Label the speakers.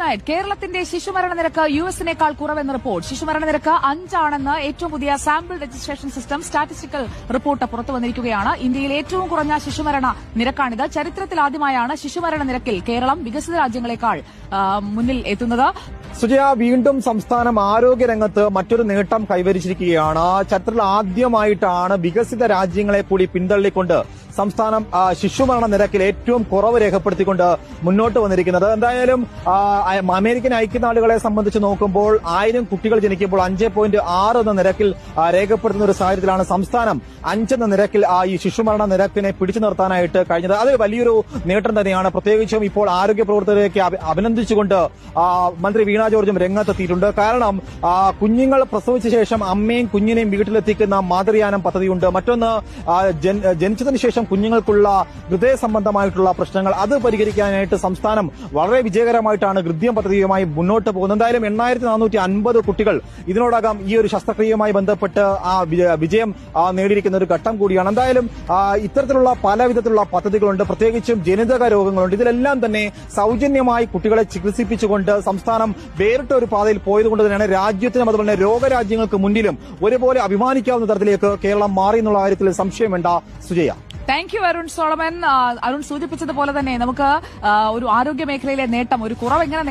Speaker 1: News കേരളത്തിന്റെ ശിശുമരണ നിരക്ക് U എസിനേക്കാൾ കുറവെന്ന് report. ശിശുമരണ നിരക്ക് അഞ്ചാണെന്ന് ഏറ്റവും പുതിയ sample registration system statistical report പുറത്തു വന്നിരിക്കുകയാണ്. ഇന്ത്യയിൽ ഏറ്റവും കുറഞ്ഞ ശിശുമരണ നിരക്കാണിത്. ചരിത്രത്തിലാദ്യമായാണ് ശിശുമരണ നിരക്കിൽ കേരളം വികസിത രാജ്യങ്ങളെക്കാൾ മുന്നിൽ എത്തുന്നത്.
Speaker 2: സുജയ വീണ്ടും സംസ്ഥാനം ആരോഗ്യരംഗത്ത് മറ്റൊരു നേട്ടം കൈവരിച്ചിരിക്കുകയാണ്. ചരിത്രത്തിൽ ആദ്യമായിട്ടാണ് വികസിത രാജ്യങ്ങളെ കൂടി പിന്തള്ളിക്കൊണ്ട് സംസ്ഥാനം ശിശുമരണ നിരക്കിൽ ഏറ്റവും കുറവ് രേഖപ്പെടുത്തിക്കൊണ്ട് മുന്നോട്ട് വന്നിരിക്കുന്നത്. എന്തായാലും അമേരിക്കൻ ഐക്യനാടുകളെ സംബന്ധിച്ച് നോക്കുമ്പോൾ ആയിരം കുട്ടികൾ ജനിക്കുമ്പോൾ അഞ്ച് പോയിന്റ് ആറ് എന്ന നിരക്കിൽ രേഖപ്പെടുത്തുന്ന ഒരു സാഹചര്യത്തിലാണ് സംസ്ഥാനം അഞ്ചെന്ന നിരക്കിൽ ആ ഈ ശിശുമരണ നിരക്കിനെ പിടിച്ചു നിർത്താനായിട്ട് കഴിഞ്ഞത്. അത് വലിയൊരു നേട്ടം തന്നെയാണ്. പ്രത്യേകിച്ചും ഇപ്പോൾ ആരോഗ്യ പ്രവർത്തകരെയൊക്കെ അഭിനന്ദിച്ചുകൊണ്ട് മന്ത്രി വീണ ജോർജും രംഗത്തെത്തിയിട്ടുണ്ട്. കാരണം കുഞ്ഞുങ്ങൾ പ്രസവിച്ച ശേഷം അമ്മയും കുഞ്ഞിനെയും വീട്ടിലെത്തിക്കുന്ന മാതൃയാനം പദ്ധതിയുണ്ട്. മറ്റൊന്ന് ജനിച്ചതിന് ശേഷം കുഞ്ഞുങ്ങൾക്കുള്ള ഹൃദയ സംബന്ധമായിട്ടുള്ള പ്രശ്നങ്ങൾ അത് പരിഹരിക്കാനായിട്ട് സംസ്ഥാനം വളരെ വിജയകരമായിട്ടാണ് ഹൃദ്യം പദ്ധതിയുമായി മുന്നോട്ട് പോകുന്നത്. എന്തായാലും എണ്ണായിരത്തി നാനൂറ്റി അൻപത് കുട്ടികൾ ഇതിനോടകം ഈ ഒരു ശസ്ത്രക്രിയയുമായി ബന്ധപ്പെട്ട് ആ വിജ- വിജയം നേടിയിരിക്കുന്ന ഒരു ഘട്ടം കൂടിയാണ്. എന്തായാലും ഇത്തരത്തിലുള്ള പല വിധത്തിലുള്ള പദ്ധതികളുണ്ട്. പ്രത്യേകിച്ചും ജനിതക രോഗങ്ങളുണ്ട്. ഇതിലെല്ലാം തന്നെ സൗജന്യമായി കുട്ടികളെ ചികിത്സിപ്പിച്ചുകൊണ്ട് സംസ്ഥാനം വേറിട്ട ഒരു പാതയിൽ പോയതുകൊണ്ട് തന്നെയാണ് രാജ്യത്തിനും അതുപോലെ തന്നെ രോഗരാജ്യങ്ങൾക്ക് മുന്നിലും ഒരുപോലെ അഭിമാനിക്കാവുന്ന തരത്തിലേക്ക് കേരളം മാറി എന്നുള്ള കാര്യത്തിൽ സംശയം വേണ്ട. Sujaya.
Speaker 1: Thank you Arun Solomon. Arun സൂചിപ്പിച്ചതുപോലെ തന്നെ നമുക്ക് ഒരു ആരോഗ്യ മേഖലയിലെ നേട്ടം ഒരു കുറവ് എങ്ങനെ